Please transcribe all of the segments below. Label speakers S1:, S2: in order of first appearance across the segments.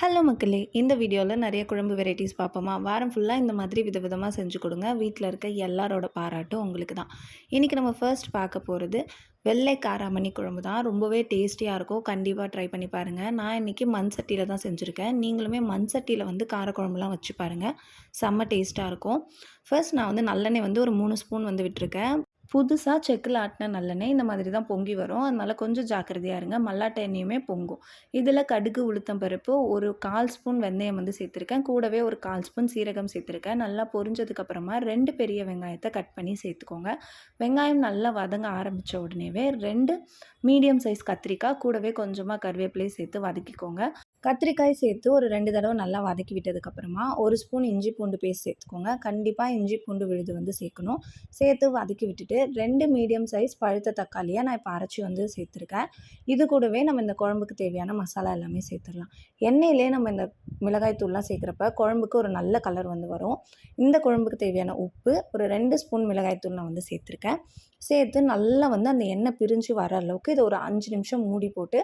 S1: Hello மக்களே இந்த வீடியோவில் நிறைய குழம்பு வெரைட்டிஸ் பார்ப்போமா? வாரம் ஃபுல்லாக இந்த மாதிரி விதவிதமாக செஞ்சு கொடுங்க. வீட்டில் இருக்க எல்லாரோட பாராட்டும் உங்களுக்கு தான். இன்றைக்கி நம்ம ஃபர்ஸ்ட் பார்க்க போகிறது வெள்ளை காராமணி குழம்பு தான். ரொம்பவே டேஸ்டியாக இருக்கும். கண்டிப்பாக ட்ரை பண்ணி பாருங்கள் நான் இன்றைக்கி மண் சட்டியில் தான் செஞ்சுருக்கேன். நீங்களுமே மண் சட்டியில் வந்து காரக்குழம்புலாம் வச்சு பாருங்கள் செம்ம டேஸ்ட்டாக இருக்கும். ஃபர்ஸ்ட் நான் வந்து நல்லெண்ணெய் வந்து ஒரு மூணு ஸ்பூன் வந்து விட்டுருக்கேன். புதுசாக செக்கில் ஆட்டின நல்லெண்ணெய் இந்த மாதிரி தான் பொங்கி வரும். அதனால் கொஞ்சம் ஜாக்கிரதையாக இருங்க. மல்லாட்டை எண்ணெயுமே பொங்கும். இதில் கடுகு உளுத்தம் பருப்பு ஒரு கால் ஸ்பூன் வெந்தயம் வந்து சேர்த்துருக்கேன். கூடவே ஒரு கால் ஸ்பூன் சீரகம் சேர்த்துருக்கேன். நல்லா பொரிஞ்சதுக்கப்புறமா ரெண்டு பெரிய வெங்காயத்தை கட் பண்ணி சேர்த்துக்கோங்க. வெங்காயம் நல்லா வதங்க ஆரம்பித்த உடனேவே ரெண்டு மீடியம் சைஸ் கத்திரிக்காய் கூடவே கொஞ்சமாக கருவேப்பிலையை சேர்த்து வதக்கிக்கோங்க. கத்திரிக்காய் சேர்த்து ஒரு ரெண்டு தடவை நல்லா வதக்கி விட்டதுக்கப்புறமா ஒரு ஸ்பூன் இஞ்சி பூண்டு பேஸ்ட் சேர்த்துக்கோங்க. கண்டிப்பாக இஞ்சி பூண்டு விழுது வந்து சேர்க்கணும். சேர்த்து வதக்கி விட்டுட்டு ரெண்டு மீடியம் சைஸ் பழுத்த தக்காளியாக நான் இப்போ அரைச்சி வந்து சேர்த்துருக்கேன். இது கூடவே நம்ம இந்த குழம்புக்கு தேவையான மசாலா எல்லாமே சேர்த்துடலாம். எண்ணெயிலே நம்ம இந்த மிளகாய் தூள்லாம் சேர்க்குறப்ப குழம்புக்கு ஒரு நல்ல கலர் வந்து வரும். இந்த குழம்புக்கு தேவையான உப்பு ஒரு ரெண்டு ஸ்பூன் மிளகாய் தூள் நான் வந்து சேர்த்துருக்கேன். சேர்த்து நல்லா வந்து அந்த எண்ணெய் பிரிஞ்சு வர அளவுக்கு இதை ஒரு அஞ்சு நிமிஷம் மூடி போட்டு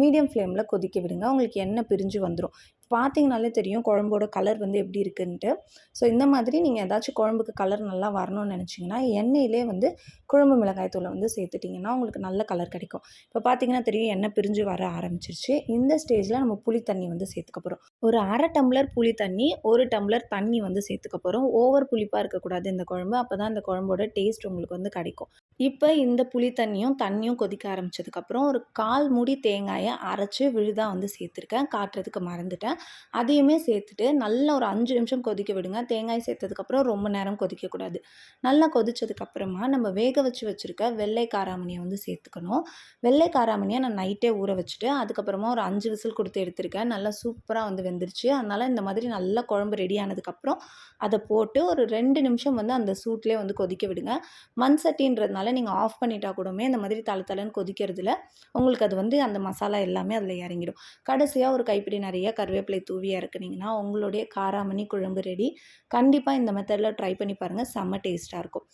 S1: மீடியம் ஃப்ளேமில் கொதிக்க விடுங்க. உங்களுக்கு எண்ணெய் பிரிஞ்சு வந்துடும் பார்த்தீங்கனாலே தெரியும் குழம்போட கலர் வந்து எப்படி இருக்குன்ட்டு. ஸோ இந்த மாதிரி நீங்கள் ஏதாச்சும் குழம்புக்கு கலர் நல்லா வரணும்னு நினச்சிங்கன்னா எண்ணெயிலே வந்து குழம்பு மிளகாய் தூளை வந்து சேர்த்துட்டிங்கன்னா உங்களுக்கு நல்ல கலர் கிடைக்கும். இப்போ பார்த்தீங்கன்னா தெரியும் எண்ணெய் பிரிஞ்சு வர ஆரம்பிச்சிருச்சு. இந்த ஸ்டேஜில் நம்ம புளி தண்ணி வந்து சேர்த்துக்க போகிறோம் ஒரு அரை டம்ளர் புளி தண்ணி ஒரு டம்ளர் தண்ணி வந்து சேர்த்துக்க போகிறோம் ஓவர் புளிப்பாக இருக்கக்கூடாது இந்த குழம்பு அப்போ தான் இந்த குழம்போட டேஸ்ட் உங்களுக்கு வந்து கிடைக்கும். இப்போ இந்த புளி தண்ணியும் தண்ணியும் கொதிக்க ஆரம்பித்ததுக்கப்புறம் ஒரு கால் மூடி தேங்காயை அரைச்சி விழுதாக வந்து சேர்த்துருக்கேன். காட்டுறதுக்கு மறந்துட்டேன். அதையுமே சேர்த்துட்டு நல்லா ஒரு அஞ்சு நிமிஷம் கொதிக்க விடுங்க. தேங்காய் சேர்த்ததுக்கப்புறம் ரொம்ப நேரம் கொதிக்கக்கூடாது. நல்லா கொதிச்சதுக்கப்புறமா நம்ம வேக வச்சு வச்சுருக்க வெள்ளை காராமணியை வந்து சேர்த்துக்கணும். வெள்ளை காராமணியை நான் நைட்டே ஊற வச்சுட்டு அதுக்கப்புறமா ஒரு அஞ்சு விசில் கொடுத்து எடுத்திருக்கேன். நல்லா சூப்பராக வந்து வெந்துருச்சு. அதனால் இந்த மாதிரி நல்லா குழம்பு ரெடி ஆனதுக்கப்புறம் அதை போட்டு ஒரு ரெண்டு நிமிஷம் வந்து அந்த சூட்லேயே வந்து கொதிக்க விடுங்க. மண் சட்டின்றதுனால நீங்கள் ஆஃப் பண்ணிட்டா கூடமே இந்த மாதிரி தலை தலைன்னு கொதிக்கிறதுல உங்களுக்கு அது வந்து அந்த மசாலா எல்லாமே அதில் இறங்கிடும். கடைசியாக ஒரு கைப்பிடி நிறைய கருவேப்பிலை தூவி இறக்குனீங்கன்னா உங்களுடைய காராமணி குழம்பு ரெடி கண்டிப்பாக இந்த மெத்தடில் ட்ரை பண்ணி பாருங்கள் செம்ம டேஸ்ட்டாக இருக்கும்.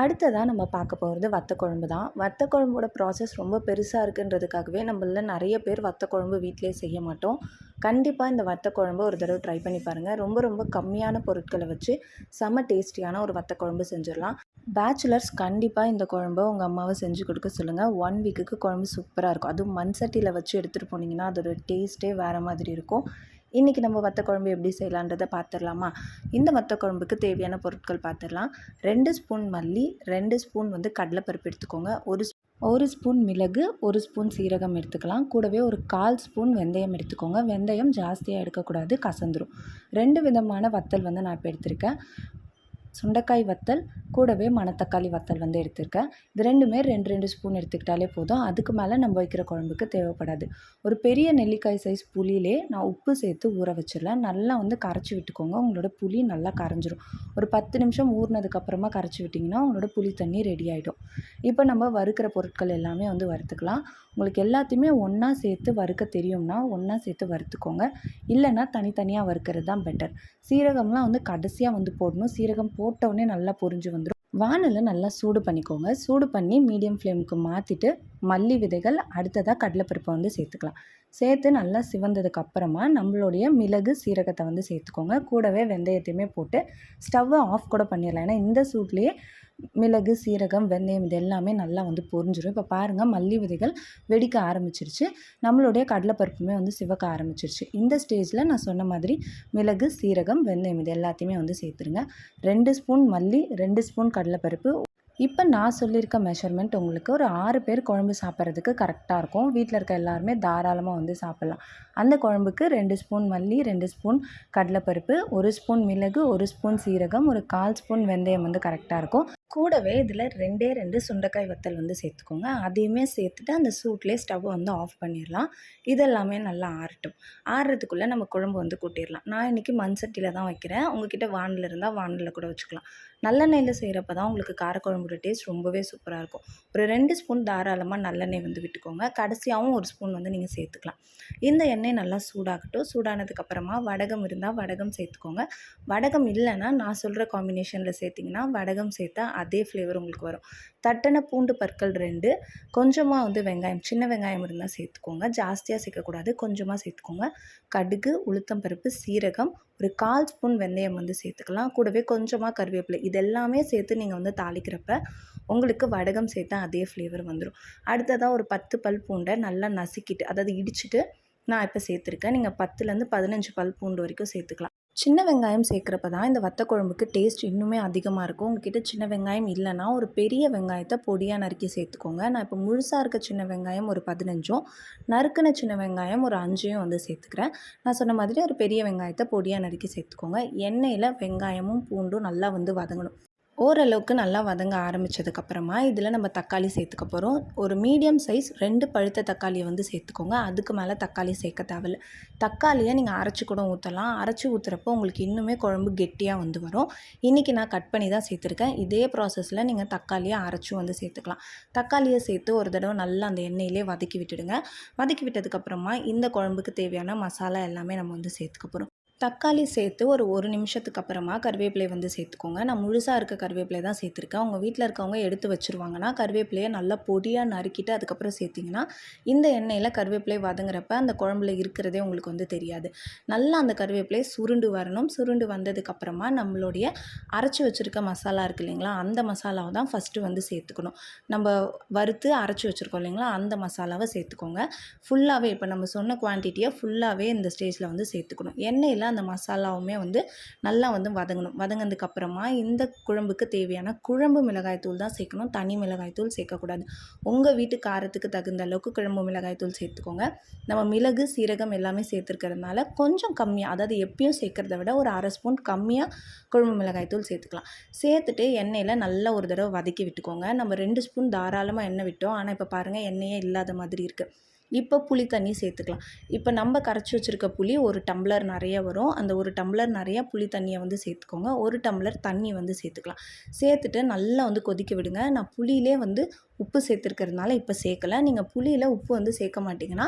S1: அடுத்ததாக நம்ம பார்க்க போகிறது வத்த குழம்பு தான். வத்த குழம்போட ப்ராசஸ் ரொம்ப பெருசாக இருக்குன்றதுக்காகவே நம்மள நிறைய பேர் வத்த குழம்பு வீட்டிலே செய்ய மாட்டோம். கண்டிப்பாக இந்த வத்த குழம்பு ஒரு தடவை ட்ரை பண்ணி பாருங்கள் ரொம்ப ரொம்ப கம்மியான பொருட்களை வச்சு செம்ம டேஸ்டியான ஒரு வத்த குழம்பு செஞ்சிடலாம். பேச்சுலர்ஸ் கண்டிப்பாக இந்த குழம்பு உங்கள் அம்மாவை செஞ்சு கொடுக்க சொல்லுங்கள் ஒன் வீக்குக்கு குழம்பு சூப்பராக இருக்கும். அதுவும் மண் சட்டியில் வச்சு எடுத்துகிட்டு போனீங்கன்னா அதோட டேஸ்ட்டே வேறு மாதிரி இருக்கும். இன்றைக்கி நம்ம வத்த குழம்பு எப்படி செய்யலான்றதை பார்த்துடலாமா? இந்த வத்த குழம்புக்கு தேவையான பொருட்கள் பார்த்துடலாம். ரெண்டு ஸ்பூன் மல்லி ரெண்டு ஸ்பூன் வந்து கடலைப்பருப்பு எடுத்துக்கோங்க. ஒரு ஒரு ஸ்பூன் மிளகு ஒரு ஸ்பூன் சீரகம் எடுத்துக்கலாம். கூடவே ஒரு கால் ஸ்பூன் வெந்தயம் எடுத்துக்கோங்க. வெந்தயம் ஜாஸ்தியாக எடுக்கக்கூடாது கசந்துரும். ரெண்டு விதமான வத்தல் வந்து நான் இப்போ எடுத்திருக்கேன். சுண்டைக்காய் வத்தல் கூடவே மணத்தக்காளி வத்தல் வந்து எடுத்திருக்கேன். இது ரெண்டுமே ரெண்டு ரெண்டு ஸ்பூன் எடுத்துக்கிட்டாலே போதும். அதுக்கு மேலே நம்ம வைக்கிற குழம்புக்கு தேவைப்படாது. ஒரு பெரிய நெல்லிக்காய் சைஸ் புளியிலே நான் உப்பு சேர்த்து ஊற வச்சிடலாம் நல்லா வந்து கரைச்சி விட்டுக்கோங்க. உங்களோட புளி நல்லா கரைஞ்சிரும். ஒரு பத்து நிமிஷம் ஊறினதுக்கப்புறமா கரைச்சி விட்டிங்கன்னா உங்களோட புளி தண்ணி ரெடி ஆகிடும் இப்போ நம்ம வறுக்கிற பொருட்கள் எல்லாமே வந்து வறுத்துக்கலாம். உங்களுக்கு எல்லாத்தையுமே ஒன்றா சேர்த்து வறுக்க தெரியும்னா ஒன்றா சேர்த்து வறுத்துக்கோங்க. இல்லைன்னா தனித்தனியாக வறுக்கிறது தான் பெட்டர் சீரகம்லாம் வந்து கடைசியாக வந்து போடணும். சீரகம் போட்டவுடனே நல்லா பொறிஞ்சு வந்துடும் வானலை நல்லா சூடு பண்ணிக்கோங்க. சூடு பண்ணி மீடியம் ஃப்ளேமுக்கு மாற்றிட்டு மல்லி விதைகள் அடுத்ததாக கடலைப்பருப்பை வந்து சேர்த்துக்கலாம். சேர்த்து நல்லா சிவந்ததுக்கு அப்புறமா நம்மளுடைய மிளகு சீரகத்தை வந்து சேர்த்துக்கோங்க. கூடவே வெந்தயத்தையுமே போட்டு ஸ்டவ்வை ஆஃப் கூட பண்ணிடலாம். ஏன்னா இந்த சூட்லேயே மிளகு சீரகம் வெந்தயம் இது எல்லாமே நல்லா வந்து பொரிஞ்சிடும் இப்போ பாருங்கள் மல்லி விதைகள் வெடிக்க ஆரம்பிச்சிருச்சு. நம்மளுடைய கடலைப்பருப்புமே வந்து சிவக்க ஆரம்பிச்சிருச்சு. இந்த ஸ்டேஜில் நான் சொன்ன மாதிரி மிளகு சீரகம் வெந்தயம் இது எல்லாத்தையுமே வந்து சேர்த்துருங்க. ரெண்டு ஸ்பூன் மல்லி ரெண்டு ஸ்பூன் கடலைப்பருப்பு. இப்போ நான் சொல்லியிருக்க மெஷர்மெண்ட் உங்களுக்கு ஒரு ஆறு பேர் குழம்பு சாப்பிட்றதுக்கு கரெக்டாக இருக்கும். வீட்டில் இருக்க எல்லாருமே தாராளமாக வந்து சாப்பிட்லாம். அந்த குழம்புக்கு ரெண்டு ஸ்பூன் மல்லி ரெண்டு ஸ்பூன் கடலைப்பருப்பு ஒரு ஸ்பூன் மிளகு ஒரு ஸ்பூன் சீரகம் ஒரு கால் ஸ்பூன் வெந்தயம் வந்து கரெக்டாக இருக்கும். கூடவே இதில் ரெண்டே ரெண்டு சுண்டைக்காய் வத்தல் வந்து சேர்த்துக்கோங்க. அதையுமே சேர்த்துட்டு அந்த சூட்லேயே ஸ்டவ் வந்து ஆஃப் பண்ணிடலாம் இதெல்லாமே நல்லா ஆறட்டும். ஆறுறதுக்குள்ளே நம்ம குழம்பு வந்து கூட்டிடலாம் நான் இன்றைக்கி மண் சட்டியில் தான் வைக்கிறேன். உங்ககிட்ட வானில் இருந்தால் வானில் கூட வச்சுக்கலாம். நல்லெண்ணெயில் செய்கிறப்ப தான் உங்களுக்கு காரக்குழம்போட டேஸ்ட் ரொம்பவே சூப்பராக இருக்கும். ஒரு ரெண்டு ஸ்பூன் தாராளமாக நல்லெண்ணெய் வந்து விட்டுக்கோங்க. கடைசியாகவும் ஒரு ஸ்பூன் வந்து நீங்கள் சேர்த்துக்கலாம். இந்த எண்ணெய் எண்ணெய் நல்லா சூடாகட்டும். சூடானதுக்கப்புறமா வடகம் இருந்தால் வடகம் சேர்த்துக்கோங்க. வடகம் இல்லைன்னா நான் சொல்கிற காம்பினேஷனில் சேர்த்திங்கன்னா வடகம் சேர்த்தா அதே ஃப்ளேவர் உங்களுக்கு வரும். தட்டின பூண்டு பற்கள் ரெண்டு கொஞ்சமாக வந்து வெங்காயம் சின்ன வெங்காயம் இருந்தால் சேர்த்துக்கோங்க. ஜாஸ்தியாக சேர்க்கக்கூடாது கொஞ்சமாக சேர்த்துக்கோங்க. கடுகு உளுத்தம் பருப்பு சீரகம் ஒரு கால் ஸ்பூன் வெந்தயம் வந்து சேர்த்துக்கலாம். கூடவே கொஞ்சமாக கருவேப்பிலை இது எல்லாமே சேர்த்து நீங்கள் வந்து தாளிக்கிறப்ப உங்களுக்கு வடகம் சேர்த்தா அதே ஃப்ளேவர் வந்துடும் அடுத்ததாக ஒரு பத்து பல் பூண்டை நல்லா நசுக்கிட்டு அதாவது இடிச்சிட்டு நான் இப்போ சேர்த்துருக்கேன். நீங்கள் பத்துலேருந்து பதினஞ்சு பல் பூண்டு வரைக்கும் சேர்த்துக்கலாம். சின்ன வெங்காயம் சேர்க்குறப்ப தான் இந்த வத்த குழம்புக்கு டேஸ்ட் இன்னுமே அதிகமாக இருக்கும். உங்ககிட்ட சின்ன வெங்காயம் இல்லைன்னா ஒரு பெரிய வெங்காயத்தை பொடியாக நறுக்கி சேர்த்துக்கோங்க. நான் இப்போ முழுசாக இருக்க சின்ன வெங்காயம் ஒரு பதினஞ்சும் நறுக்கின சின்ன வெங்காயம் ஒரு அஞ்சையும் வந்து சேர்த்துக்கிறேன். நான் சொன்ன மாதிரி ஒரு பெரிய வெங்காயத்தை பொடியாக நறுக்கி சேர்த்துக்கோங்க. எண்ணெயில் வெங்காயமும் பூண்டும் நல்லா வந்து வதங்கணும். ஓரளவுக்கு நல்லா வதங்க ஆரம்பித்ததுக்கப்புறமா இதில் நம்ம தக்காளி சேர்த்துக்க போகிறோம் ஒரு மீடியம் சைஸ் ரெண்டு பழுத்த தக்காளியை வந்து சேர்த்துக்கோங்க. அதுக்கு மேலே தக்காளி சேர்க்க தேவையில்ல. தக்காளியை நீங்கள் அரைச்சி கூட ஊற்றலாம் அரைச்சி ஊற்றுறப்போ உங்களுக்கு இன்னுமே குழம்பு கெட்டியாக வந்து வரும். இன்றைக்கி நான் கட் பண்ணி தான் சேர்த்துருக்கேன். இதே ப்ராசஸில் நீங்கள் தக்காளியை அரைச்சி வந்து சேர்த்துக்கலாம். தக்காளியை சேர்த்து ஒரு தடவை நல்லா அந்த எண்ணெயிலே வதக்கி விட்டுடுங்க. வதக்கி விட்டதுக்கப்புறமா இந்த குழம்புக்கு தேவையான மசாலா எல்லாமே நம்ம வந்து சேர்த்துக்க போகிறோம் தக்காளி சேர்த்து ஒரு ஒரு நிமிஷத்துக்கு அப்புறமா கருவேப்பிலை வந்து சேர்த்துக்கோங்க. நான் முழுசாக இருக்க கருவேப்பிலை தான் சேர்த்துருக்கேன். உங்கள் வீட்டில் இருக்கவங்க எடுத்து வச்சுருவாங்கன்னா கருவேப்பிலையை நல்லா பொடியாக நறுக்கிட்டு அதுக்கப்புறம் சேர்த்திங்கன்னா இந்த எண்ணெயில் கருவேப்பிலை வதங்குறப்ப அந்த குழம்புல இருக்கிறதே உங்களுக்கு வந்து தெரியாது. நல்லா அந்த கருவேப்பிலை சுருண்டு வரணும். சுருண்டு வந்ததுக்கப்புறமா நம்மளுடைய அரைச்சி வச்சுருக்க மசாலா இருக்குது இல்லைங்களா அந்த மசாலாவை தான் ஃபஸ்ட்டு வந்து சேர்த்துக்கணும். நம்ம வறுத்து அரைச்சி வச்சுருக்கோம் இல்லைங்களா அந்த மசாலாவை சேர்த்துக்கோங்க. ஃபுல்லாகவே இப்போ நம்ம சொன்ன குவான்டிட்டியை ஃபுல்லாகவே இந்த ஸ்டேஜில் வந்து சேர்த்துக்கணும். எண்ணெயில் அந்த மசாலாவுமே வந்து நல்லா வந்து வதங்கணும். வதங்கினதுக்கப்புறமா இந்த குழம்புக்கு தேவையான குழம்பு மிளகாய்த்தூள் தான் சேர்க்கணும். தனி மிளகாய்த்தூள் சேர்க்கக்கூடாது. உங்கள் வீட்டு காரத்துக்கு தகுந்த அளவுக்கு குழம்பு மிளகாய்த்தூள் சேர்த்துக்கோங்க. நம்ம மிளகு சீரகம் எல்லாமே சேர்த்துருக்கிறதுனால கொஞ்சம் கம்மியாக அதாவது எப்பயும் சேர்க்குறத விட ஒரு அரை ஸ்பூன் கம்மியாக குழம்பு மிளகாய்த்தூள் சேர்த்துக்கலாம். சேர்த்துட்டு எண்ணெயில் நல்லா ஒரு தடவை வதக்கி விட்டுக்கோங்க. நம்ம ரெண்டு ஸ்பூன் தாராளமாக எண்ணெய் விட்டோம். ஆனால் இப்போ பாருங்கள் எண்ணெயே இல்லாத மாதிரி இருக்குது இப்போ புளி தண்ணி சேர்த்துக்கலாம். இப்போ நம்ம கரைச்சி வச்சுருக்க புளி ஒரு டம்ளர் நிறைய வரும். அந்த ஒரு டம்ளர் நிறையா புளி தண்ணியை வந்து சேர்த்துக்கோங்க. ஒரு டம்ளர் தண்ணி வந்து சேர்த்துக்கலாம். சேர்த்துட்டு நல்லா வந்து கொதிக்க விடுங்க. நான் புளியிலே வந்து உப்பு சேர்த்துருக்கிறதுனால இப்போ சேர்க்கலை. நீங்கள் புளியில் உப்பு வந்து சேர்க்க மாட்டிங்கன்னா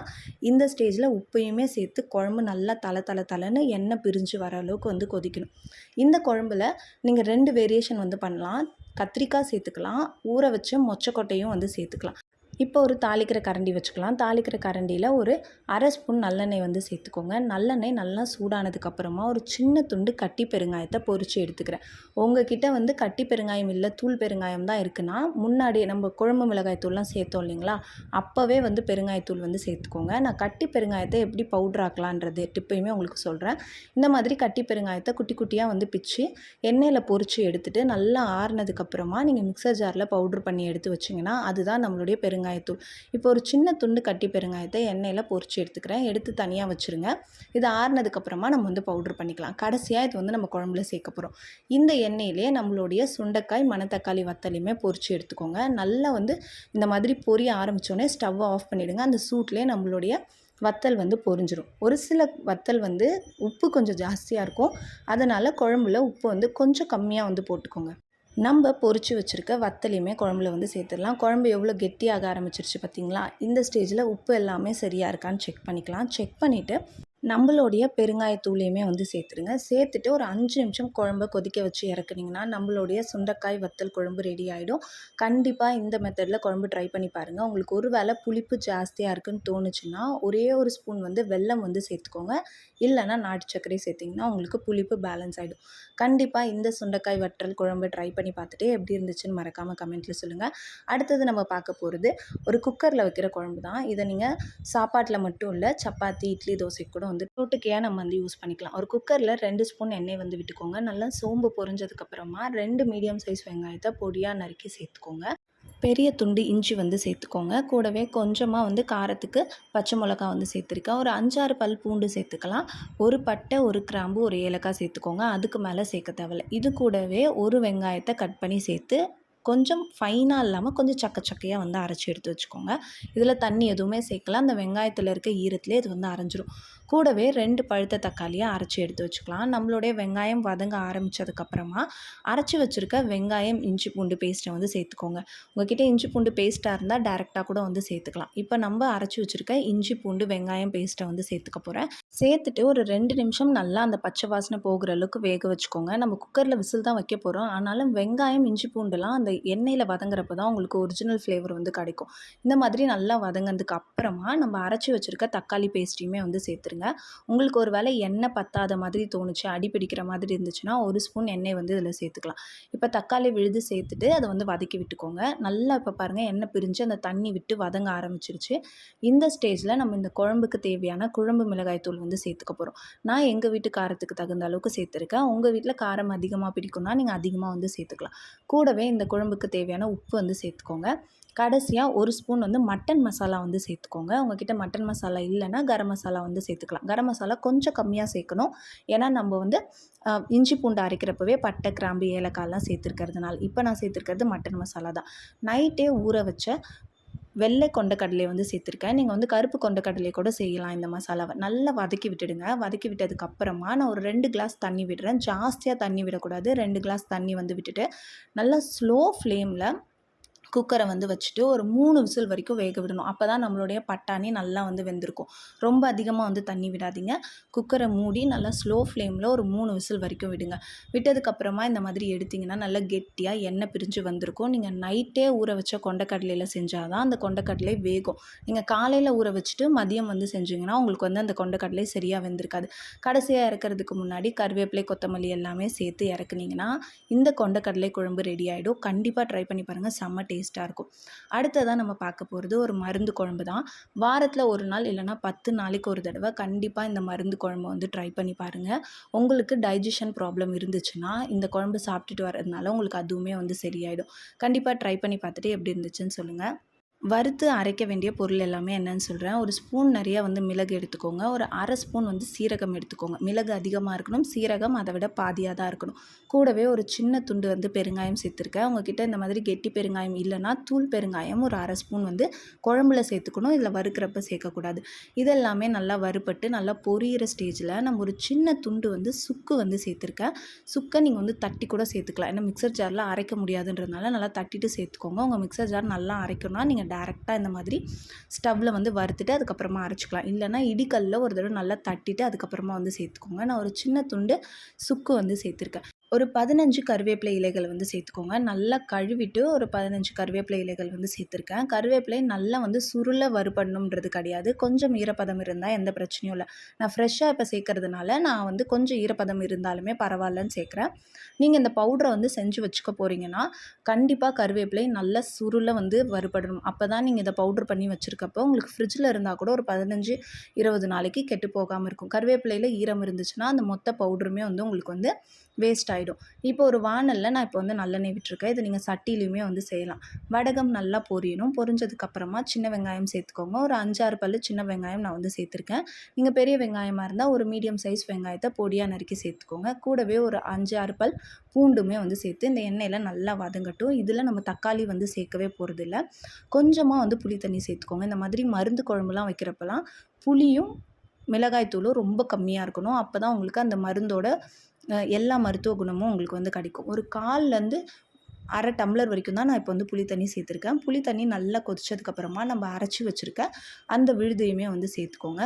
S1: இந்த ஸ்டேஜில் உப்பையுமே சேர்த்து குழம்பு நல்லா தலை தலை தலைன்னு எண்ணெய் பிரிஞ்சு வர அளவுக்கு வந்து கொதிக்கணும். இந்த குழம்புல நீங்கள் ரெண்டு வேரியேஷன் வந்து பண்ணலாம். கத்திரிக்காய் சேர்த்துக்கலாம். ஊற வச்சு மொச்சக்கொட்டையும் வந்து சேர்த்துக்கலாம். இப்போ ஒரு தாளிக்கிற கரண்டி வச்சுக்கலாம். தாளிக்கிற கரண்டியில் ஒரு அரை ஸ்பூன் நல்லெண்ணெய் வந்து சேர்த்துக்கோங்க. நல்லெண்ணெய் நல்லா சூடானதுக்கப்புறமா ஒரு சின்ன துண்டு கட்டி பெருங்காயத்தை பொறிச்சு எடுத்துக்கிறேன். உங்ககிட்ட வந்து கட்டி பெருங்காயம் இல்லை தூள் பெருங்காயம் தான் இருக்குன்னா முன்னாடியே நம்ம குழம்பு மிளகாய் தூள்லாம் சேர்த்தோம் இல்லைங்களா? அப்போவே வந்து பெருங்காயத்தூள் வந்து சேர்த்துக்கோங்க. நான் கட்டி பெருங்காயத்தை எப்படி பவுடர் ஆக்கலான்றது டிப்பையுமே உங்களுக்கு சொல்கிறேன் இந்த மாதிரி கட்டி பெருங்காயத்தை குட்டி குட்டியாக வந்து பிச்சு எண்ணெயில் பொறிச்சு எடுத்துகிட்டு நல்லா ஆறுனதுக்கப்புறமா நீங்கள் மிக்சர் ஜாரில் பவுட்ரு பண்ணி எடுத்து வச்சிங்கன்னா அதுதான் நம்மளுடைய பெருங்காயம். பெருங்காயத்தூள். இப்போ ஒரு சின்ன துண்டு கட்டி பெருங்காயத்தை எண்ணெயில் பொறிச்சு எடுத்துக்கிறேன். எடுத்து தனியாக வச்சுருங்க. இது ஆறுனதுக்கப்புறமா நம்ம வந்து பவுட்ரு பண்ணிக்கலாம். கடைசியாக இது வந்து நம்ம குழம்புல சேர்க்க போகிறோம் இந்த எண்ணெயிலே நம்மளுடைய சுண்டைக்காய் மணத்தக்காளி வத்தலையுமே பொறிச்சு எடுத்துக்கோங்க. நல்லா வந்து இந்த மாதிரி பொரிய ஆரம்பித்தோடனே ஸ்டவ்வை ஆஃப் பண்ணிவிடுங்க அந்த சூட்லேயே நம்மளுடைய வத்தல் வந்து பொரிஞ்சிடும் ஒரு சில வத்தல் வந்து உப்பு கொஞ்சம் ஜாஸ்தியாக இருக்கும். அதனால் குழம்புல உப்பு வந்து கொஞ்சம் கம்மியாக வந்து போட்டுக்கோங்க. நம்ம பொறிச்சு வச்சுருக்க வத்தலையுமே குழம்புல வந்து சேர்த்துடலாம். குழம்பு எவ்வளோ கெட்டியாக ஆரம்பிச்சிருச்சு பார்த்திங்களா இந்த ஸ்டேஜில் உப்பு எல்லாமே சரியாக இருக்கான்னு செக் பண்ணிக்கலாம். செக் பண்ணிவிட்டு நம்மளுடைய பெருங்காயத்தூளையுமே வந்து சேர்த்துருங்க. சேர்த்துட்டு ஒரு அஞ்சு நிமிஷம் குழம்ப கொதிக்க வச்சு இறக்குனீங்கன்னா நம்மளுடைய சுண்டைக்காய் வத்தல் குழம்பு ரெடி ஆகிடும் கண்டிப்பாக இந்த மெத்தடில் குழம்பு ட்ரை பண்ணி பாருங்கள் உங்களுக்கு ஒரு வேளை புளிப்பு ஜாஸ்தியாக இருக்குன்னு தோணுச்சுன்னா ஒரே ஒரு ஸ்பூன் வந்து வெல்லம் வந்து சேர்த்துக்கோங்க. இல்லைனா நாட்டு சர்க்கரை சேர்த்திங்கன்னா உங்களுக்கு புளிப்பு பேலன்ஸ் ஆகிடும் கண்டிப்பாக இந்த சுண்டைக்காய் வற்றல் குழம்பு ட்ரை பண்ணி பார்த்துட்டு எப்படி இருந்துச்சுன்னு மறக்காமல் கமெண்ட்டில் சொல்லுங்கள் அடுத்தது நம்ம பார்க்க போகிறது ஒரு குக்கரில் வைக்கிற குழம்பு தான் இதை நீங்கள் சாப்பாட்டில் மட்டும் இல்லை சப்பாத்தி இட்லி தோசை கூட வந்து தொட்டுக்கையாக நம்ம வந்து யூஸ் பண்ணிக்கலாம். ஒரு குக்கரில் ரெண்டு ஸ்பூன் எண்ணெய் வந்து விட்டுக்கோங்க. நல்லா சோம்பு பொரிஞ்சதுக்கப்புறமா ரெண்டு மீடியம் சைஸ் வெங்காயத்தை பொடியாக நறுக்கி சேர்த்துக்கோங்க. பெரிய துண்டு இஞ்சி வந்து சேர்த்துக்கோங்க. கூடவே கொஞ்சமாக வந்து காரத்துக்கு பச்சை மிளகா வந்து சேர்த்துருக்கேன். ஒரு அஞ்சாறு பல் பூண்டு சேர்த்துக்கலாம். ஒரு பட்டை ஒரு கிராம்பு ஒரு ஏலக்காய் சேர்த்துக்கோங்க. அதுக்கு மேலே சேர்க்க தேவையில்ல. இது கூடவே ஒரு வெங்காயத்தை கட் பண்ணி சேர்த்து கொஞ்சம் ஃபைனாக இல்லாமல் கொஞ்சம் சக்க சக்கையாக வந்து அரைச்சி எடுத்து வச்சுக்கோங்க. இதில் தண்ணி எதுவுமே சேர்க்கலாம் அந்த வெங்காயத்தில் இருக்க ஈரத்துலேயே இது வந்து அரைஞ்சிரும். கூடவே ரெண்டு பழுத்த தக்காளியை அரைச்சி எடுத்து வச்சுக்கலாம். நம்மளுடைய வெங்காயம் வதங்க ஆரம்பித்ததுக்கப்புறமா அரைச்சி வச்சுருக்க வெங்காயம் இஞ்சி பூண்டு பேஸ்ட்டை வந்து சேர்த்துக்கோங்க. உங்ககிட்ட இஞ்சி பூண்டு பேஸ்ட்டாக இருந்தால் டேரெக்டாக கூட வந்து சேர்த்துக்கலாம். இப்போ நம்ம அரைச்சி வச்சுருக்க இஞ்சி பூண்டு வெங்காயம் பேஸ்ட்டை வந்து சேர்த்துக்க போகிறேன் சேர்த்துட்டு ஒரு ரெண்டு நிமிஷம் நல்லா அந்த பச்சை வாசனை போகிற அளவுக்கு வேக வச்சுக்கோங்க. நம்ம குக்கரில் விசில் தான் வைக்க போகிறோம் ஆனாலும் வெங்காயம் இஞ்சி பூண்டுலாம் அந்த எண்ணெயில் வதங்குறப்ப தான் உங்களுக்கு ஒரிஜினல் ஃப்ளேவர் வந்து கிடைக்கும். இந்த மாதிரி நல்லா வதங்கினதுக்கு அப்புறமா நம்ம அரைச்சி வச்சுருக்க தக்காளி பேஸ்ட்டையுமே வந்து சேர்த்துருங்க. உங்களுக்கு ஒரு வேளை எண்ணெய் பத்தாத மாதிரி தோணுச்சு அடி பிடிக்கிற மாதிரி இருந்துச்சுன்னா ஒரு ஸ்பூன் எண்ணெய் வந்து இதில் சேர்த்துக்கலாம். இப்போ தக்காளி விழுது சேர்த்துட்டு அதை வந்து வதக்கி விட்டுக்கோங்க. நல்லா இப்போ பாருங்கள் எண்ணெய் பிரிஞ்சு அந்த தண்ணி விட்டு வதங்க ஆரம்பிச்சிருச்சு. இந்த ஸ்டேஜில் நம்ம இந்த குழம்புக்கு தேவையான குழம்பு மிளகாய் தூள் வந்து சேர்த்துக்க போகிறோம் நான் எங்கள் வீட்டு காரத்துக்கு தகுந்த அளவுக்கு சேர்த்துருக்கேன். உங்கள் வீட்டில் காரம் அதிகமாக பிடிக்கும்னா நீங்கள் அதிகமாக வந்து சேர்த்துக்கலாம். கூடவே இந்த குழம்புக்கு தேவையான உப்பு வந்து சேர்த்துக்கோங்க. கடைசியாக ஒரு ஸ்பூன் வந்து மட்டன் மசாலா வந்து சேர்த்துக்கோங்க. உங்ககிட்ட மட்டன் மசாலா இல்லைன்னா கரம் மசாலா வந்து சேர்த்துக்கலாம். கரம் மசாலா கொஞ்சம் கம்மியாக சேர்க்கணும். ஏன்னா நம்ம வந்து இஞ்சி பூண்டு அரைக்கிறப்பவே பட்டை கிராம்பு ஏலக்காய்லாம் சேர்த்துருக்கிறதுனால இப்போ நான் சேர்த்துருக்கிறது மட்டன் மசாலா தான். நைட்டே ஊற வச்ச வெள்ளை கொண்டக்கடலையை வந்து சேர்த்துருக்கேன். நீங்கள் வந்து கருப்பு கொண்டக்கடலை கூட செய்யலாம் இந்த மசாலாவை. நல்லா வதக்கி விட்டுடுங்க. வதக்கி விட்டதுக்கப்புறமா நான் ஒரு ரெண்டு கிளாஸ் தண்ணி விடுறேன். ஜாஸ்தியாக தண்ணி விடக்கூடாது. ரெண்டு கிளாஸ் தண்ணி வந்து விட்டுட்டு நல்லா ஸ்லோ ஃப்ளேமில் குக்கரை வந்து வச்சுட்டு ஒரு மூணு விசில் வரைக்கும் வேக விடணும். அப்போ தான் நம்மளுடைய பட்டாணி நல்லா வந்து வெந்திருக்கும். ரொம்ப அதிகமாக வந்து தண்ணி விடாதீங்க. குக்கரை மூடி நல்லா ஸ்லோ ஃப்ளேமில் ஒரு மூணு விசில் வரைக்கும் விடுங்க. விட்டதுக்கப்புறமா இந்த மாதிரி எடுத்திங்கன்னா நல்லா கெட்டியாக எண்ணெய் பிரிஞ்சு வந்திருக்கும். நீங்கள் நைட்டே ஊற வச்ச கொண்டக்கடலையில் செஞ்சால் தான் அந்த கொண்டக்கடலை வேகும். நீங்கள் காலையில் ஊற வச்சுட்டு மதியம் வந்து செஞ்சிங்கன்னா உங்களுக்கு வந்து அந்த கொண்டக்கடலை சரியாக வெந்திருக்காது. கடைசியாக இறக்கிறதுக்கு முன்னாடி கருவேப்பிலை கொத்தமல்லி எல்லாமே சேர்த்து இறக்குனீங்கன்னா இந்த கொண்டக்கடலை குழம்பு ரெடி ஆகிடும் கண்டிப்பாக ட்ரை பண்ணி பாருங்கள் செம்ம டேஸ்ட் டேஸ்ட்டாக இருக்கும். அடுத்ததாக நம்ம பார்க்க போகிறது ஒரு மருந்து குழம்பு தான். வாரத்தில் ஒரு நாள் இல்லைனா பத்து நாளைக்கு ஒரு தடவை கண்டிப்பாக இந்த மருந்து குழம்பு வந்து ட்ரை பண்ணி பாருங்கள் உங்களுக்கு டைஜஷன் ப்ராப்ளம் இருந்துச்சுன்னா இந்த குழம்பு சாப்பிட்டுட்டு வரதுனால உங்களுக்கு அதுவுமே வந்து சரியாயிடும். கண்டிப்பாக ட்ரை பண்ணி பார்த்துட்டு எப்படி இருந்துச்சுன்னு சொல்லுங்கள் வறுத்து அரைக்க வேண்டிய பொருள் எல்லாமே என்னன்னு சொல்கிறேன் ஒரு ஸ்பூன் நிறையா வந்து மிளகு எடுத்துக்கோங்க. ஒரு அரை ஸ்பூன் வந்து சீரகம் எடுத்துக்கோங்க. மிளகு அதிகமாக இருக்கணும். சீரகம் அதை விட பாதியாக தான் இருக்கணும். கூடவே ஒரு சின்ன துண்டு வந்து பெருங்காயம் சேர்த்துருக்கேன். உங்ககிட்ட இந்த மாதிரி கெட்டி பெருங்காயம் இல்லைனா தூள் பெருங்காயம் ஒரு அரை ஸ்பூன் வந்து குழம்புல சேர்த்துக்கணும். இதில் வறுக்கிறப்ப சேர்க்கக்கூடாது. இதெல்லாமே நல்லா வறுப்பட்டு நல்லா பொரியிற ஸ்டேஜில் நம்ம ஒரு சின்ன துண்டு வந்து சுக்கு வந்து சேர்த்துருக்கேன். சுக்கை நீங்கள் வந்து தட்டி கூட சேர்த்துக்கலாம். ஏன்னா மிக்சர் ஜாரில் அரைக்க முடியாதுன்றதுனால நல்லா தட்டிட்டு சேர்த்துக்கோங்க. உங்கள் மிக்சர் ஜார் நல்லா அரைக்கணும்னா நீங்கள் டேரெக்டாக இந்த மாதிரி ஸ்டவ்வில் வந்து வறுத்துட்டு அதுக்கப்புறமா அரைச்சிக்கலாம். இல்லைனா இடிக்கல்லில் ஒரு தடவை நல்லா தட்டிட்டு அதுக்கப்புறமா வந்து சேர்த்துக்கோங்க. நான் ஒரு சின்ன துண்டு சுக்கு வந்து சேர்த்துருக்கேன். ஒரு பதினஞ்சு கருவேப்பிலை இலைகள் வந்து சேர்த்துக்கோங்க. நல்லா கழுவிட்டு ஒரு பதினஞ்சு கருவேப்பிலை இலைகள் வந்து சேர்த்துருக்கேன். கருவேப்பிலை நல்லா வந்து சுருளை வறுபடணுன்றது கிடையாது. கொஞ்சம் ஈரப்பதம் இருந்தால் எந்த பிரச்சனையும் இல்லை. நான் ஃப்ரெஷ்ஷாக இப்போ சேர்க்கறதுனால நான் வந்து கொஞ்சம் ஈரப்பதம் இருந்தாலுமே பரவாயில்லன்னு சேர்க்குறேன். நீங்கள் இந்த பவுடரை வந்து செஞ்சு வச்சுக்க போகிறீங்கன்னா கண்டிப்பாக கருவேப்பிலை நல்லா சுருளை வந்து வறுபடணும். அப்போ தான் நீங்கள் இதை பவுட்ரு பண்ணி வச்சுருக்கப்போ உங்களுக்கு ஃப்ரிட்ஜில் இருந்தால் கூட ஒரு பதினஞ்சு இருபது நாளைக்கு கெட்டு போகாமல் இருக்கும். கருவேப்பிலையில் ஈரம் இருந்துச்சுன்னா அந்த மொத்த பவுடருமே வந்து உங்களுக்கு வந்து வேஸ்ட் ஆகிடும் இப்போ ஒரு வானலில் நான் இப்போ வந்து நல்லெண்ணெய் விட்டுருக்கேன். இதை நீங்கள் சட்டிலையுமே வந்து செய்யலாம். வடகம் நல்லா பொரியணும். பொரிஞ்சதுக்கப்புறமா சின்ன வெங்காயம் சேர்த்துக்கோங்க. ஒரு அஞ்சாறு பல் சின்ன வெங்காயம் நான் வந்து சேர்த்துருக்கேன். நீங்கள் பெரிய வெங்காயமாக இருந்தால் ஒரு மீடியம் சைஸ் வெங்காயத்தை பொடியாக நறுக்கி சேர்த்துக்கோங்க. கூடவே ஒரு அஞ்சு ஆறு பல் பூண்டுமே வந்து சேர்த்து இந்த எண்ணெயில் நல்லா வதங்கட்டும். இதில் நம்ம தக்காளி வந்து சேர்க்கவே போகிறதில்ல கொஞ்சமாக வந்து புளி தண்ணி சேர்த்துக்கோங்க. இந்த மாதிரி மருந்து குழம்புலாம் வைக்கிறப்பெல்லாம் புளியும் மிளகாய்த்தூளும் ரொம்ப கம்மியாக இருக்கணும். அப்போ தான் உங்களுக்கு அந்த மருந்தோட எல்லா மருத்துவ குணமும் உங்களுக்கு வந்து கிடைக்கும். ஒரு கால்லேருந்து அரை டம்ளர் வரைக்கும் தான் நான் இப்போ வந்து புளி தண்ணி சேர்த்துருக்கேன். புளி தண்ணி நல்லா கொதிச்சதுக்கப்புறமா நம்ம அரைச்சி வச்சுருக்க அந்த விழுதையுமே வந்து சேர்த்துக்கோங்க.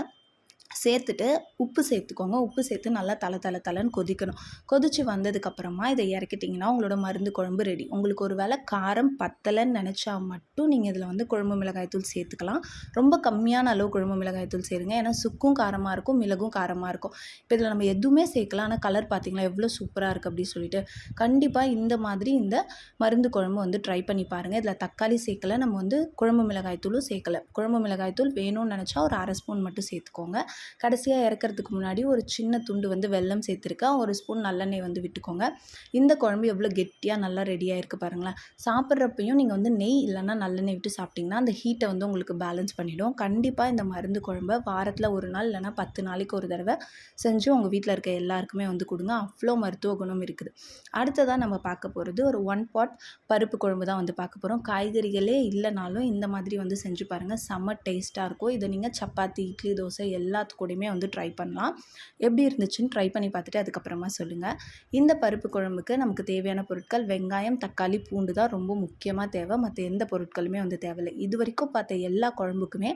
S1: சேர்த்துட்டு உப்பு சேர்த்துக்கோங்க. உப்பு சேர்த்து நல்லா தலை தலை தலைன்னு கொதிக்கணும். கொதித்து வந்ததுக்கப்புறமா இதை இறக்கிட்டிங்கன்னா உங்களோட மருந்து குழம்பு ரெடி உங்களுக்கு ஒரு வேளை காரம் பத்தலைன்னு நினச்சா மட்டும் நீங்கள் இதில் வந்து குழம்பு மிளகாய்த்தூள் சேர்த்துக்கலாம். ரொம்ப கம்மியான அளவு குழம்பு மிளகாய்த்தூள் சேருங்க. ஏன்னா சுக்கும் காரமாக இருக்கும் மிளகும் காரமாக இருக்கும். இப்போ இதில் நம்ம எதுவுமே சேர்க்கலாம். ஆனால் கலர் பார்த்திங்களா? எவ்வளோ சூப்பராக இருக்குது அப்படின்னு சொல்லிட்டு கண்டிப்பாக இந்த மாதிரி இந்த மருந்து குழம்பு வந்து ட்ரை பண்ணி பாருங்கள் இதில் தக்காளி சேர்க்கலை. நம்ம வந்து குழம்பு மிளகாய்த்தூளும் சேர்க்கலை. குழம்பு மிளகாய்த்தூள் வேணும்னு நினச்சா ஒரு அரை ஸ்பூன் மட்டும் சேர்த்துக்கோங்க. கடைசியாக இறக்கிறதுக்கு முன்னாடி ஒரு சின்ன துண்டு வந்து வெல்லம் சேர்த்துருக்கேன் ஒரு ஸ்பூன் நல்லெண்ணெய் வந்து விட்டுக்கோங்க. இந்த குழம்பு எவ்வளோ கெட்டியாக நல்லா ரெடியாக இருக்குது பாருங்களேன். சாப்பிட்றப்பையும் நீங்கள் வந்து நெய் இல்லைன்னா நல்லெண்ணெய் விட்டு சாப்பிட்டிங்கன்னா அந்த ஹீட்டை வந்து உங்களுக்கு பேலன்ஸ் பண்ணிவிடும் கண்டிப்பாக இந்த மருந்து குழம்பை வாரத்தில் ஒரு நாள் இல்லைனா பத்து நாளைக்கு ஒரு தடவை செஞ்சு உங்கள் வீட்டில் இருக்க எல்லாருக்குமே வந்து கொடுங்க. அவ்வளோ மருத்துவ குணம் இருக்குது. அடுத்ததாக நம்ம பார்க்க போகிறது ஒரு ஒன் பாட் பருப்பு குழம்பு தான் வந்து பார்க்க போகிறோம் காய்கறிகளே இல்லைனாலும் இந்த மாதிரி வந்து செஞ்சு பாருங்கள் செம்ம டேஸ்ட்டாக இருக்கும். இதை நீங்கள் சப்பாத்தி இட்லி தோசை எல்லா எல்லாத்துக்கூடயுமே வந்து ட்ரை பண்ணலாம். எப்படி இருந்துச்சுன்னு ட்ரை பண்ணி பார்த்துட்டு அதுக்கப்புறமா சொல்லுங்கள் இந்த பருப்பு குழம்புக்கு நமக்கு தேவையான பொருட்கள் வெங்காயம் தக்காளி பூண்டு தான் ரொம்ப முக்கியமாக தேவை. மற்ற எந்த பொருட்களுமே வந்து தேவையில்லை. இது வரைக்கும் பார்த்த எல்லா குழம்புக்குமே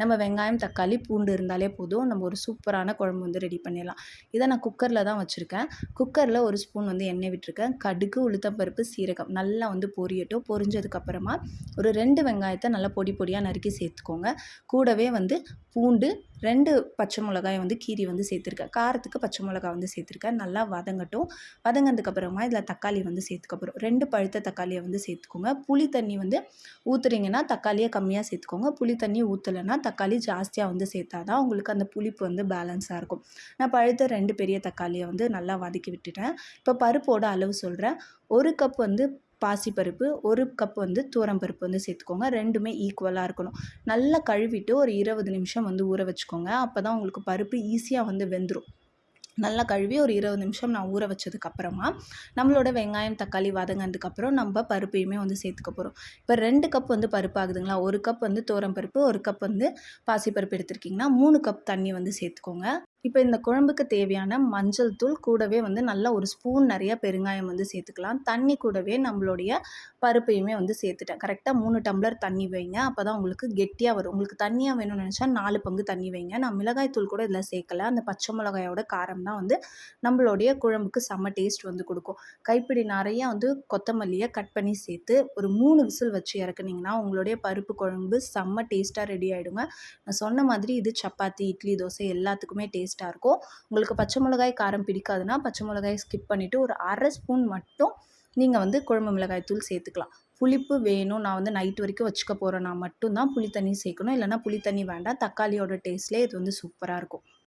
S1: நம்ம வெங்காயம் தக்காளி பூண்டு இருந்தாலே போதும். நம்ம ஒரு சூப்பரான குழம்பு வந்து ரெடி பண்ணிடலாம். இதை நான் குக்கரில் தான் வச்சுருக்கேன். குக்கரில் ஒரு ஸ்பூன் வந்து எண்ணெய் விட்டுருக்கேன். கடுகு உளுத்தம்பருப்பு சீரகம் நல்லா வந்து பொரியட்டும். பொரிஞ்சதுக்கப்புறமா ஒரு ரெண்டு வெங்காயத்தை நல்லா பொடி பொடியாக நறுக்கி சேர்த்துக்கோங்க. கூடவே வந்து பூண்டு ரெண்டு பச்சை மிளகாய் வந்து கீரி வந்து சேர்த்துருக்கேன். காரத்துக்கு பச்சை மிளகாய் வந்து சேர்த்துருக்கேன். நல்லா வதங்கட்டும். வதங்கினதுக்கப்புறமா இதில் தக்காளி வந்து சேர்த்துக்கப்புறம் ரெண்டு பழுத்த தக்காளியை வந்து சேர்த்துக்கோங்க. புளி தண்ணி வந்து ஊற்றுறீங்கன்னா தக்காளியை கம்மியாக சேர்த்துக்கோங்க. புளி தண்ணி ஊற்றலைன்னா தக்காளி ஜாஸ்தியாக வந்து சேர்த்தா தான் உங்களுக்கு அந்த புளிப்பு வந்து பேலன்ஸாக இருக்கும். நான் பழுத்த ரெண்டு பெரிய தக்காளியை வந்து நல்லா வதக்கி விட்டுட்டேன். இப்போ பருப்போட அளவு சொல்கிறேன் ஒரு கப் வந்து பாசிப்பருப்பு ஒரு கப் வந்து பருப்பு வந்து சேர்த்துக்கோங்க. ரெண்டுமே ஈக்குவலாக இருக்கணும். நல்லா கழுவிட்டு ஒரு இருபது நிமிஷம் வந்து ஊற வச்சுக்கோங்க. அப்போ தான் உங்களுக்கு பருப்பு ஈஸியாக வந்து வெந்துடும் நல்லா கழுவி ஒரு இருபது நிமிஷம் நான் ஊற வச்சதுக்கப்புறமா நம்மளோட வெங்காயம் தக்காளி வதங்கினதுக்கப்புறம் நம்ம பருப்பையுமே வந்து சேர்த்துக்க போகிறோம் இப்போ ரெண்டு கப் வந்து பருப்பு ஆகுதுங்களா? ஒரு கப் வந்து பருப்பு ஒரு கப் வந்து பாசிப்பருப்பு எடுத்திருக்கீங்கன்னா மூணு கப் தண்ணி வந்து சேர்த்துக்கோங்க. இப்போ இந்த குழம்புக்கு தேவையான மஞ்சள் தூள் கூடவே வந்து நல்லா ஒரு ஸ்பூன் நிறைய பெருங்காயம் வந்து சேர்த்துக்கலாம். தண்ணி கூடவே நம்மளுடைய பருப்பையுமே வந்து சேர்த்துட்டேன். கரெக்டாக மூணு டம்ளர் தண்ணி வைங்க. அப்போ தான் உங்களுக்கு கெட்டியாக வரும். உங்களுக்கு தண்ணியாக வேணும்னு நினச்சா நாலு பங்கு தண்ணி வைங்க. நான் மிளகாய் தூள் கூட இதில் சேர்க்கல. அந்த பச்சை மிளகாயோட காரம் தான் வந்து நம்மளுடைய குழம்புக்கு செம்ம டேஸ்ட் வந்து கொடுக்கும். கைப்பிடி நிறையா வந்து கொத்தமல்லியை கட் பண்ணி சேர்த்து ஒரு மூணு விசில் வச்சு இறக்குனீங்கன்னா உங்களுடைய பருப்பு குழம்பு செம்ம டேஸ்ட்டாக ரெடி ஆகிடுங்க நான் சொன்ன மாதிரி இது சப்பாத்தி இட்லி தோசை எல்லாத்துக்குமே டேஸ்ட் டேஸ்ட்டாக இருக்கும். உங்களுக்கு பச்சை மிளகாய் காரம் பிடிக்காதுன்னா பச்சை மிளகாய் ஸ்கிப் பண்ணிவிட்டு ஒரு அரை ஸ்பூன் மட்டும் நீங்கள் வந்து குழம்பு மிளகாய் தூள் சேர்த்துக்கலாம். புளிப்பு வேணும். நான் வந்து நைட் வரைக்கும் வச்சுக்க போகிறேன்னா மட்டும்தான் புளி தண்ணி சேர்க்கணும். இல்லைனா புளி தண்ணி வேண்டாம். தக்காளியோட டேஸ்ட்லேயே இது வந்து சூப்பராக இருக்கும்.